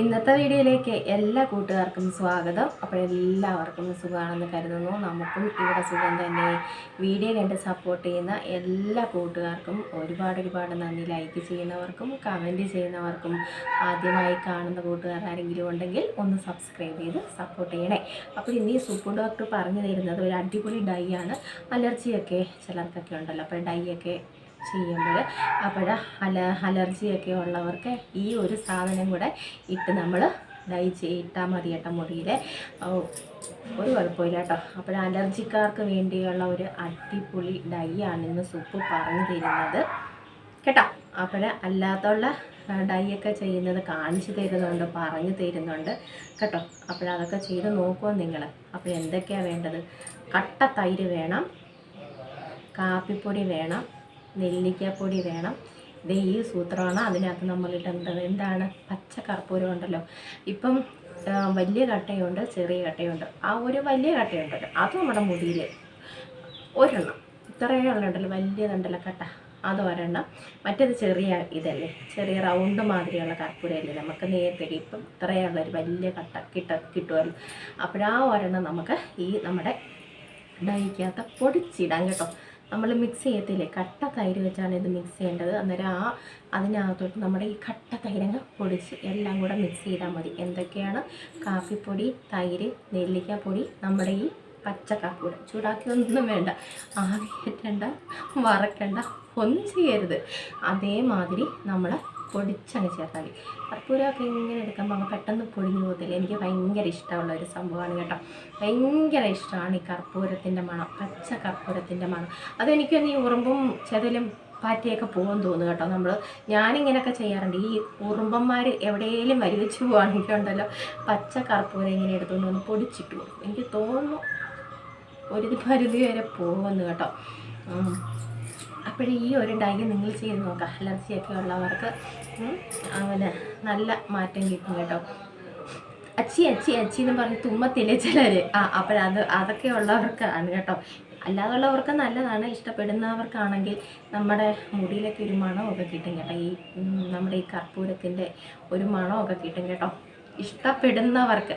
ഇന്നത്തെ വീഡിയോയിലേക്ക് എല്ലാ കൂട്ടുകാർക്കും സ്വാഗതം. അപ്പോൾ എല്ലാവർക്കും സുഖമാണെന്ന് കരുതുന്നു. നമുക്കും ഇവിടെ സുഖം തന്നെ. വീഡിയോ കണ്ട് സപ്പോർട്ട് ചെയ്യുന്ന എല്ലാ കൂട്ടുകാർക്കും ഒരുപാട് ഒരുപാട് നന്ദി. ലൈക്ക് ചെയ്യുന്നവർക്കും കമന്റ് ചെയ്യുന്നവർക്കും ആദ്യമായി കാണുന്ന കൂട്ടുകാർ ആരെങ്കിലും ഉണ്ടെങ്കിൽ ഒന്ന് സബ്സ്ക്രൈബ് ചെയ്ത് സപ്പോർട്ട് ചെയ്യണേ. അപ്പോൾ ഇന്ന് ഈ സൂപ്പർ ഡോക്ടർ പറഞ്ഞു തരുന്നത് ഒരു അടിപൊളി ഡൈ ആണ്. അലർജിയൊക്കെ ചിലർക്കൊക്കെ ഉണ്ടല്ലോ. അപ്പോൾ ഡൈ ഒക്കെ ചെയ്യുമ്പോൾ അപ്പോൾ അല അലർജിയൊക്കെ ഉള്ളവർക്ക് ഈ ഒരു സാധനം കൂടെ ഇട്ട് നമ്മൾ ഡൈ ചെയ്യിട്ടാൽ മതി കേട്ടോ മുടിയിൽ ഒരു കുഴപ്പമില്ല കേട്ടോ. അപ്പോൾ അലർജിക്കാർക്ക് വേണ്ടിയുള്ള ഒരു അടിപൊളി ഡൈ ആണ് ഇന്ന് സൂപ്പ് പറഞ്ഞു തരുന്നത്. കേട്ടോ? അപ്പോൾ അല്ലാത്തുള്ള ഡൈ ഒക്കെ ചെയ്യുന്നത് കാണിച്ചു തരുന്നുണ്ട് പറഞ്ഞു തരുന്നുണ്ട്. കേട്ടോ? അപ്പോൾ അതൊക്കെ ചെയ്ത് നോക്കുമോ നിങ്ങൾ അപ്പോൾ എന്തൊക്കെയാണ് വേണ്ടത്? കട്ട തൈര് വേണം കാപ്പിപ്പൊടി വേണം നെല്ലിക്കപ്പൊടി വേണം. ഇത് ഈ സൂത്രമാണ് അതിനകത്ത് നമ്മൾ ഇടേണ്ടത് എന്താണ്? പച്ച കർപ്പൂരം ഉണ്ടല്ലോ. ഇപ്പം വലിയ കട്ടയുണ്ട് ചെറിയ കട്ടയുണ്ട്. ആ ഒരു വലിയ കട്ടയുണ്ടല്ലോ അത് നമ്മുടെ മുടിയിൽ. ഒരെണ്ണം. ഇത്രയേ ഉള്ളുണ്ടല്ലോ വലിയതുണ്ടല്ലോ കട്ട. അത് ഒരെണ്ണം. മറ്റേത് ചെറിയ ഇതല്ലേ? ചെറിയ റൗണ്ട് മാതിരിയുള്ള കർപ്പൂരമല്ലേ നമുക്ക് നേരത്തെ ഇപ്പം ഇത്രയുള്ള ഒരു വലിയ കട്ട കിട്ട കിട്ടുമല്ലോ അപ്പോഴാ ഒരെണ്ണം നമുക്ക് ഈ നമ്മുടെ ഡൈക്കകത്ത് പൊടിച്ചിടാം കേട്ടോ. നമ്മൾ മിക്സ് ചെയ്യത്തില്ലേ? കട്ട തൈര് വെച്ചാണ് ഇത് മിക്സ് ചെയ്യേണ്ടത്. അന്നേരം ആ അതിനകത്തോട്ട് നമ്മുടെ ഈ കട്ട തൈരങ്ങൾ പൊടിച്ച് എല്ലാം കൂടെ മിക്സ് ചെയ്താൽ മതി. എന്തൊക്കെയാണ്? കാപ്പിപ്പൊടി തൈര് നെല്ലിക്കപ്പൊടി നമ്മുടെ ഈ പച്ച കാപ്പിപ്പൊടി ചൂടാക്കി ഒന്നും വേണ്ട. ആവി വറക്കണ്ട ഒന്നും ചെയ്യരുത്. അതേമാതിരി നമ്മൾ പൊടിച്ചങ്ങ് ചേർത്താൽ മതി. കർപ്പൂരമൊക്കെ ഇങ്ങനെ എടുക്കുമ്പോൾ അങ്ങ് പെട്ടെന്ന് പൊടിഞ്ഞു പോകത്തില്ല. എനിക്ക് ഭയങ്കര ഇഷ്ടമുള്ള ഒരു സംഭവമാണ് കേട്ടോ. ഭയങ്കര ഇഷ്ടമാണ് ഈ കർപ്പൂരത്തിന്റെ മണം പച്ച കർപ്പൂരത്തിന്റെ മണം. അതെനിക്കൊന്ന് ഈ ഉറുമ്പും ചെതലും പാറ്റയൊക്കെ പോകാൻ തോന്നുന്നു കേട്ടോ. നമ്മൾ ഞാനിങ്ങനെയൊക്കെ ചെയ്യാറുണ്ട്. ഈ ഉറുമ്പന്മാർ എവിടെയെങ്കിലും വരി വരിവെച്ച് പോവുകയാണെങ്കിൽ ഉണ്ടല്ലോ പച്ച കർപ്പൂരം ഇങ്ങനെ എടുത്തുകൊണ്ട് വന്ന് പൊടിച്ചിട്ട് പോകും. എനിക്ക് തോന്നുന്നു ഒരു പരിധി വരെ പോകുമെന്ന് കേട്ടോ. അപ്പോഴേ ഈ ഒരു ഡൈ നിങ്ങൾ ചെയ്ത് നോക്കാം. അലർജിയൊക്കെ ഉള്ളവർക്ക് അവന് നല്ല മാറ്റം കിട്ടും കേട്ടോ. അച്ചി അച്ചി അച്ചി എന്ന് പറഞ്ഞ് തുമ്മത്തില്ലേ ചിലർ ആ അപ്പോഴത് അതൊക്കെ ഉള്ളവർക്കാണ് കേട്ടോ. അല്ലാതുള്ളവർക്ക് നല്ലതാണ്. ഇഷ്ടപ്പെടുന്നവർക്കാണെങ്കിൽ നമ്മുടെ മുടിയിലൊക്കെ ഒരു മണമൊക്കെ കിട്ടും കേട്ടോ. ഈ നമ്മുടെ ഈ കർപ്പൂരത്തിന്റെ ഒരു മണമൊക്കെ കിട്ടും കേട്ടോ. ഇഷ്ടപ്പെടുന്നവർക്ക്.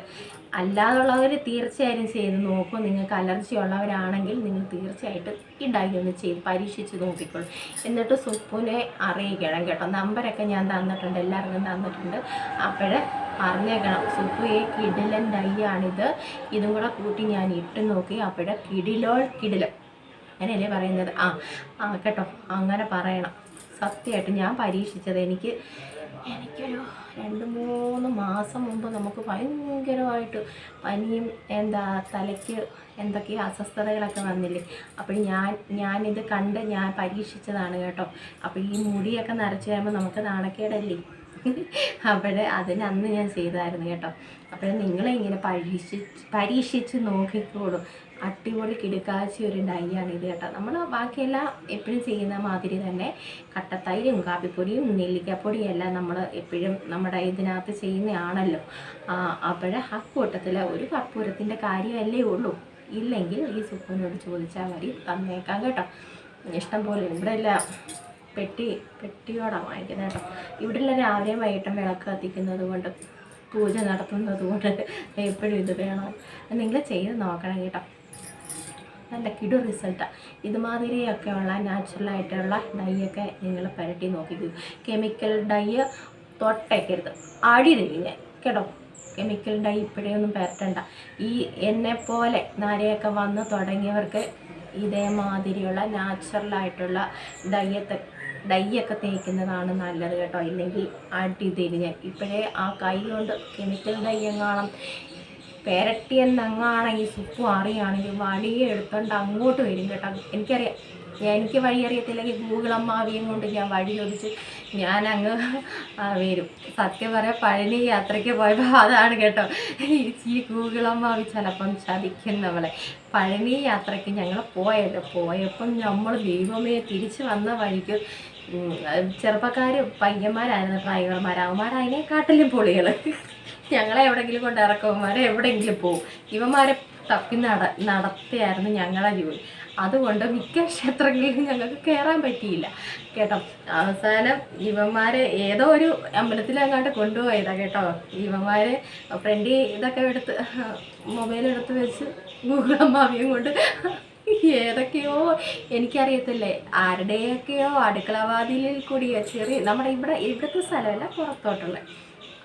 അല്ലാതുള്ളവർ തീർച്ചയായും ചെയ്ത് നോക്കും. നിങ്ങൾക്ക് അലർജി ഉള്ളവരാണെങ്കിൽ നിങ്ങൾ തീർച്ചയായിട്ടും ഉണ്ടാക്കി ഒന്ന് ചെയ്ത് പരീക്ഷിച്ച് നോക്കിക്കോളൂ. എന്നിട്ട് സുപ്പുനെ അറിയിക്കണം കേട്ടോ. നമ്പരൊക്കെ ഞാൻ തന്നിട്ടുണ്ട്. എല്ലാവർക്കും തന്നിട്ടുണ്ട്. അപ്പോഴേ പറഞ്ഞേക്കണം. സുപ്പു ഈ കിടിലൻ ഡൈ ആണിത് ഇതും കൂടെ കൂട്ടി ഞാൻ ഇട്ട് നോക്കി. അപ്പോഴേ കിടിലോൾ കിടിലം. അങ്ങനെയല്ലേ പറയുന്നത്? ആ ആ കേട്ടോ. അങ്ങനെ പറയണം. സത്യമായിട്ട് ഞാൻ പരീക്ഷിച്ചത് എനിക്ക് എനിക്കൊരു രണ്ട് മൂന്ന് മാസം മുമ്പ് നമുക്ക് ഭയങ്കരമായിട്ട് പനിയും എന്താ തലയ്ക്ക് എന്തൊക്കെയോ അസ്വസ്ഥതകളൊക്കെ വന്നില്ലേ? അപ്പോൾ ഞാൻ ഞാനിത് കണ്ട് ഞാൻ പരീക്ഷിച്ചതാണ് കേട്ടോ. അപ്പോൾ ഈ മുടിയൊക്കെ നിറച്ച് കഴിയുമ്പോൾ നമുക്ക് നാണക്കേടല്ലേ? അവിടെ അതിന് അന്ന് ഞാൻ ചെയ്തായിരുന്നു കേട്ടോ. അപ്പോൾ നിങ്ങളെ ഇങ്ങനെ പരീക്ഷിച്ച് പരീക്ഷിച്ച് നോക്കിക്കോളൂ. അടിപൊളി കിടുക്കാച്ചി ഒരു ഡൈയാണ് ഇത് കേട്ടോ. നമ്മൾ ബാക്കിയെല്ലാം എപ്പോഴും ചെയ്യുന്ന മാതിരി തന്നെ കട്ടത്തൈരും കാപ്പിപ്പൊടിയും നെല്ലിക്കപ്പൊടിയും എല്ലാം നമ്മൾ എപ്പോഴും നമ്മുടെ ഇതിനകത്ത് ചെയ്യുന്നതാണല്ലോ. അപ്പോഴേ ആ കൂട്ടത്തിൽ ഒരു കർപ്പൂരത്തിന്റെ കാര്യമല്ലേ ഉള്ളൂ. ഇല്ലെങ്കിൽ ഈ സുപ്പിനോട് ചോദിച്ചാൽ മതി തന്നേക്കാം കേട്ടോ. ഇഷ്ടം പോലെ ഇവിടെ എല്ലാം പെട്ടി പെട്ടിയോടാണ് വാങ്ങിക്കുന്നത് കേട്ടോ. ഇവിടെ എല്ലാം രാവിലെയും വൈകിട്ടും വിളക്ക് കത്തിക്കുന്നത് കൊണ്ട് പൂജ നടത്തുന്നത് കൊണ്ട് എപ്പോഴും ഇത് വേണം. നിങ്ങൾ ചെയ്ത് നോക്കണം കേട്ടോ. നല്ല കിടു റിസൾട്ടാണ് ഇതുമാതിരിയൊക്കെ ഉള്ള നാച്ചുറലായിട്ടുള്ള ഡൈയൊക്കെ നിങ്ങൾ പുരട്ടി നോക്കിക്കൂ. Chemical dye തൊട്ടേക്കരുത്. ആടി ഞാൻ? കേട്ടോ? കെമിക്കൽ ഡൈ ഇപ്പോഴേ ഒന്നും പരട്ടണ്ട. ഈ എന്നെ പോലെ നരയൊക്കെ വന്ന് തുടങ്ങിയവർക്ക് ഇതേമാതിരിയുള്ള നാച്ചുറലായിട്ടുള്ള ഡയ്യത്തെ ഡൈയൊക്കെ തേക്കുന്നതാണ് നല്ലത് കേട്ടോ. ഇല്ലെങ്കിൽ അടി തരും ഞാൻ? ഇപ്പോഴേ ആ കൈ കൊണ്ട് കെമിക്കൽ ഡൈ പെരട്ടിയെന്നങ്ങാണ് ഈ സുപ്പു അറിയുകയാണെങ്കിൽ വലിയ എടുത്തോണ്ട് അങ്ങോട്ട് വരും കേട്ടോ. എനിക്കറിയാം. എനിക്ക് വഴി അറിയത്തില്ലെങ്കിൽ ഗൂഗിൾ അമ്മാവിയും കൊണ്ട് ഞാൻ വഴി ചോദിച്ച് ഞാൻ അങ്ങ് വരും. സത്യം പറയാം പഴനി യാത്രയ്ക്ക് പോയപ്പോൾ അതാണ് കേട്ടോ. ഈ- ഗൂഗിൾ അമ്മാവി ചിലപ്പം ചതിക്കും നമ്മളെ. പഴനി യാത്രയ്ക്ക് ഞങ്ങൾ പോയല്ലോ പോയപ്പം നമ്മൾ ദൈവമേ തിരിച്ച് വന്ന വഴിക്ക് ചെറുപ്പക്കാർ പയ്യന്മാരായിരുന്നു ഡ്രൈവർമാർ അവന്മാരായതിനെ കാട്ടിലും പൊളികൾ ഞങ്ങളെ എവിടെങ്കിലും കൊണ്ട് ഇറക്കവന്മാരെ എവിടെയെങ്കിലും പോവും. ഇവന്മാരെ തപ്പി നട നടത്തിയായിരുന്നു ഞങ്ങളെ ജോലി. അതുകൊണ്ട് മിക്ക ക്ഷേത്രങ്ങളിലും ഞങ്ങൾക്ക് കയറാൻ പറ്റിയില്ല. കേട്ടോ അവസാനം ഇവന്മാരെ ഏതോ ഒരു അമ്പലത്തിലങ്ങാണ്ട് കൊണ്ടുപോയതാ കേട്ടോ. ഇവന്മാരെ ഫ്രണ്ടി ഇതൊക്കെ എടുത്ത് മൊബൈൽ എടുത്ത് വെച്ച് ഗൂഗിൾ അമ്മാവിയും കൊണ്ട് ഏതൊക്കെയോ എനിക്കറിയത്തില്ലേ ആരുടെയൊക്കെയോ അടുക്കളവാതിലിൽ കൂടിയോ ചെറിയ നമ്മുടെ ഇവിടെ ഇവിടുത്തെ സ്ഥലമല്ല പുറത്തോട്ടുള്ള.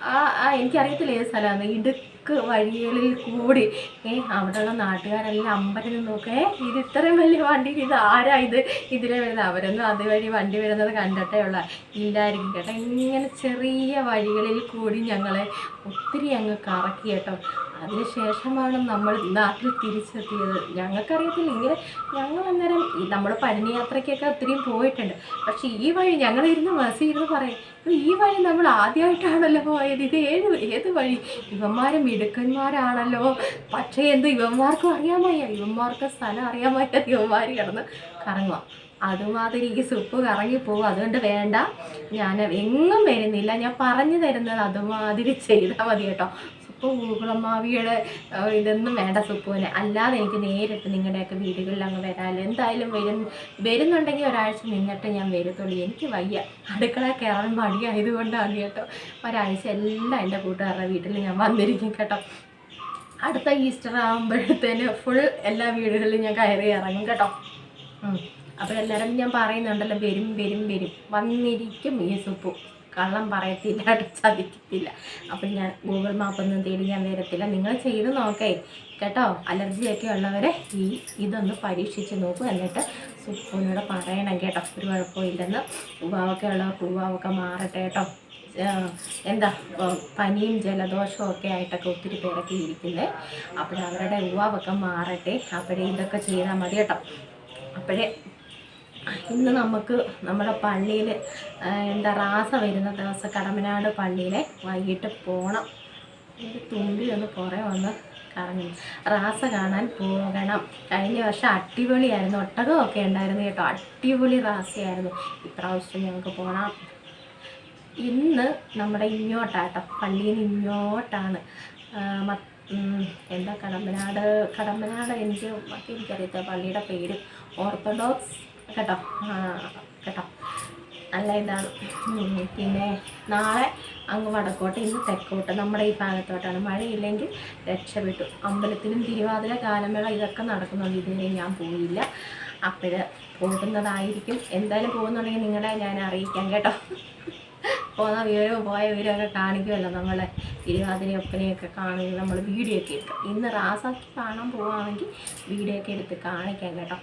ആ ആ എനിക്കറിയത്തില്ല ഏത് സ്ഥലമാണ്. ഇടുക്ക് വഴികളിൽ കൂടി. ഏ അവിടെയുള്ള നാട്ടുകാരെല്ലാം അമ്പരം നോക്കേ. ഇത് ഇത്രയും വലിയ വണ്ടി ഇത് ആരാ ഇത്? ഇതിലെ വരുന്നത് അവരൊന്നും അതുവഴി വണ്ടി വരുന്നത് കണ്ടിട്ടേ ഉള്ള. ഇല്ലായിരിക്കും കേട്ടോ. ഇങ്ങനെ ചെറിയ വഴികളിൽ കൂടി ഞങ്ങളെ ഒത്തിരി അങ്ങ് കറക്കി കേട്ടോ. അതിനുശേഷമാണ് നമ്മൾ നാട്ടിൽ തിരിച്ചെത്തിയത്. ഞങ്ങൾക്കറിയത്തില്ല ഇങ്ങനെ ഞങ്ങൾ അന്നേരം നമ്മൾ പഴനി യാത്രയ്ക്കൊക്കെ ഒത്തിരി പോയിട്ടുണ്ട്. പക്ഷെ ഈ വഴി ഞങ്ങൾ ഇരുന്ന് ബസ്സിൽ ഇരുന്ന് പറയും "ഓ, ഈ വഴി നമ്മൾ ആദ്യമായിട്ടാണല്ലോ പോയത്. ഇത് ഏത് ഏത് വഴി? ഇവന്മാർ മിടുക്കന്മാരാണല്ലോ. പക്ഷേ എന്ത് ഇവന്മാർക്കും അറിയാൻ ഇവന്മാർക്ക് സ്ഥലം അറിയാൻ വയ്യ. ഇവന്മാർ കിടന്ന് കറങ്ങുക അതുമാതിരി ഈ സുപ്പ് കറങ്ങി പോകും അതുകൊണ്ട് വേണ്ട. ഞാൻ എങ്ങും വരുന്നില്ല. ഞാൻ പറഞ്ഞു തരുന്നത് അതുമാതിരി ചെയ്താൽ മതി കേട്ടോ. സുപ്പ് ഗൂഗിളമ്മാവിയുടെ ഏഹ്, ഇതൊന്നും വേണ്ട സുപ്പുവിനെ. അല്ലാതെ എനിക്ക് നേരിട്ട് നിങ്ങളുടെയൊക്കെ വീടുകളിൽ അങ്ങ് വരാമല്ലോ എന്തായാലും വരും. വരുന്നുണ്ടെങ്കിൽ ഒരാഴ്ച നിന്നിട്ട് ഞാൻ വരത്തുള്ളൂ. എനിക്ക് വയ്യ. അടുക്കള കയറാൻ മടിയായതുകൊണ്ടാണ് കേട്ടോ. ഒരാഴ്ച എല്ലാം എന്റെ കൂട്ടുകാരുടെ വീട്ടിൽ ഞാൻ വന്നിരിക്കും കേട്ടോ. അടുത്ത ഈസ്റ്റർ ആകുമ്പോഴത്തേന് ഫുൾ എല്ലാ വീടുകളിലും ഞാൻ കയറി ഇറങ്ങും കേട്ടോ. അപ്പോൾ എല്ലാവരും ഞാൻ പറയുന്നുണ്ടല്ലോ വരും വരും വരും. വന്നിരിക്കും ഈ സുപ്പു. കള്ളം പറയത്തില്ല ചതിക്കത്തില്ല അപ്പം ഞാൻ ഗൂഗിൾ മാപ്പൊന്നും തേടി ഞാൻ വരത്തില്ല. നിങ്ങൾ ചെയ്ത് നോക്കേ. കേട്ടോ? അലർജിയൊക്കെ ഉള്ളവരെ ഈ ഇതൊന്ന് പരീക്ഷിച്ച് നോക്കൂ. എന്നിട്ട് സുപ്പൂനോട് പറയണം കേട്ടോ. ഒരു കുഴപ്പമില്ലെന്ന്. ഉവാവൊക്കെ ഉള്ളവർക്ക് ഉവാവൊക്കെ മാറട്ടെ കേട്ടോ. എന്താ പനിയും ജലദോഷവും ഒക്കെ ആയിട്ടൊക്കെ ഒത്തിരി പേരൊക്കെ ഇരിക്കുന്നത് അപ്പോഴവരുടെ ഉവാവൊക്കെ മാറട്ടെ. അപ്പോഴേ ഇതൊക്കെ ചെയ്താൽ മതി കേട്ടോ. അപ്പോഴേ ഇന്ന് നമുക്ക് നമ്മുടെ പള്ളിയിൽ എന്താ റാസ വരുന്ന ദിവസം കടമനാട് പള്ളിയിലെ വൈകിട്ട് പോകണം ഒരു തുമ്പി ഒന്ന് പുറേ വന്ന് കറങ്ങി. റാസ കാണാൻ പോകണം. കഴിഞ്ഞ വർഷം അടിപൊളിയായിരുന്നു. ഒട്ടകമൊക്കെ ഉണ്ടായിരുന്നു കേട്ടോ. അടിപൊളി റാസയായിരുന്നു. ഇപ്രാവശ്യം ഞങ്ങൾക്ക് പോകണം ഇന്ന് നമ്മുടെ ഇങ്ങോട്ടാട്ടോ. പള്ളിയിൽ നിന്ന് ഇങ്ങോട്ടാണ് എന്താ കടമ്പനാട് കടമ്പനാട് എനിക്ക് മറ്റേ എനിക്കറിയാത്ത പള്ളിയുടെ പേര് ഓർത്തഡോക്സ് കേട്ടോ. കേട്ടോ. അല്ല ഇതാണ് പിന്നെ നാളെ അങ്ങ് വടക്കോട്ട് ഇന്ന് തെക്കോട്ട് നമ്മുടെ ഈ ഭാഗത്തോട്ടാണ്. മഴയില്ലെങ്കിൽ രക്ഷപ്പെട്ടു. അമ്പലത്തിലും തിരുവാതിര കാലമേള ഇതൊക്കെ നടക്കുന്നുണ്ട്. ഇതുവരെ ഞാൻ പോയില്ല. അപ്പോൾ പോകുന്നതായിരിക്കും. എന്തായാലും പോകുന്നുണ്ടെങ്കിൽ നിങ്ങളെ ഞാൻ അറിയിക്കാം കേട്ടോ. പോകുന്ന വിവരവും പോയ വിവരമൊക്കെ കാണിക്കുമല്ലോ നമ്മളെ തിരുവാതിര ഒപ്പനയൊക്കെ കാണുകയും നമ്മൾ വീഡിയോ ഒക്കെ എടുക്കാം ഇന്ന് റാസാക്കി കാണാൻ പോവുകയാണെങ്കിൽ വീഡിയോ ഒക്കെ എടുത്ത് കാണിക്കാം കേട്ടോ.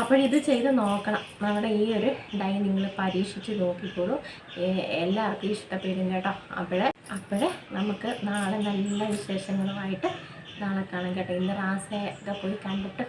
അപ്പോഴിത് ചെയ്ത് നോക്കണം. നമ്മുടെ ഈ ഒരു ഡൈ നിങ്ങൾ പരീക്ഷിച്ച് നോക്കിക്കോളൂ. എല്ലാവർക്കും ഇഷ്ടപ്പെടും കേട്ടോ. അപ്പോഴേ അപ്പോഴേ നമുക്ക് നാളെ നല്ല വിശേഷങ്ങളുമായിട്ട് നാളെ കാണാം കേട്ടോ. ഇന്ന് റാസയൊക്കെ പോയി കണ്ടിട്ട്